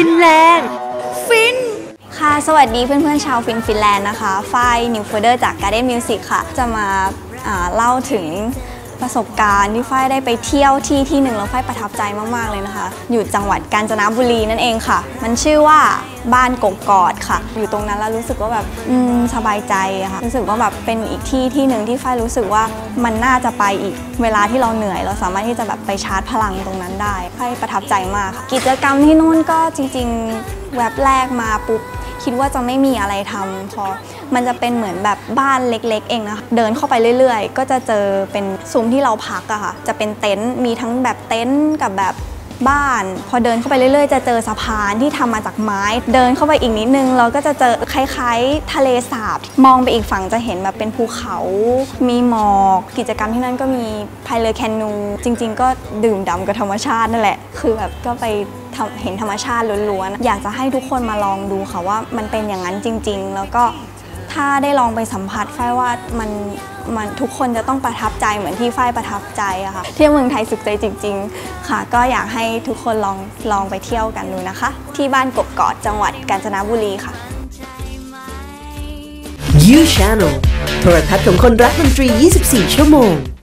ฟินแลนด์ ฟิน ค่ะ สวัสดีเพื่อนๆ ชาวฟินฟินแลนด์นะคะ ฝ้ายนิวโฟเดอร์จาก Garden Music ค่ะ จะมาาเล่าถึงประสบการณ์ที่ฝ้ายได้ไปเที่ยวที่ที่หนึ่งแล้วฝ้ายประทับใจมากๆเลยนะคะ อยู่จังหวัดกาญจนบุรีนั่นเองค่ะ มันชื่อว่า บ้านกกกอดค่ะ อยู่ตรงนั้นแล้วรู้สึกว่าแบบสบายใจค่ะรู้สึกว่าแบบเป็นอีกที่ที่หนึ่งที่ฝ้ายรู้สึกว่ามันน่าจะไปอีกเวลาที่เราเหนื่อย เราสามารถที่จะแบบไปชาร์จพลังตรงนั้นได้ฝ้ายประทับใจมากค่ะกิจกรรมที่นู่นก็จริง ๆแว็บแรกมาปุ๊บคิดว่าจะไม่มีอะไรทำพอมันจะเป็นเหมือนแบบบ้านเล็ก ๆ เองนะคะเดินเข้าไปเรื่อย ๆ ก็จะเจอเป็นซุ้มที่เราพักอะค่ะ จะเป็นเต็นท์มีทั้งแบบเต็นท์กับแบบ บ้าน พอเดินเข้าไปเรื่อยๆ จะเจอสะพานที่ทำมาจากไม้ เดินเข้าไปอีกนิดนึง เราก็จะเจอคล้ายๆ ทะเลสาบ มองไปอีกฝั่งจะเห็นแบบเป็นภูเขา มีหมอก กิจกรรมที่นั่นก็มีพายเรือแคนู จริง ๆ ก็ดื่มด่ำกับธรรมชาตินั่นแหละ คือแบบก็ไปเห็นธรรมชาติล้วนๆ อยากจะให้ทุกคนมาลองดูค่ะว่ามันเป็นอย่างนั้นจริง ๆ แล้วก็ถ้าได้ลองไปสัมผัสฝ้ายว่ามัน มันทุกคนจะต้องประทับใจเหมือนที่ฝ้ายประทับใจอะค่ะเที่ยวเมืองไทยสุขใจจริง ๆ ค่ะ ก็อยากให้ทุกคนลองลองไปเที่ยวกันดูนะคะ ที่บ้านกบกอดจังหวัดกาญจนบุรีค่ะ You Channel โทรทัศน์ของคนรักดนตรี 24 ชั่วโมง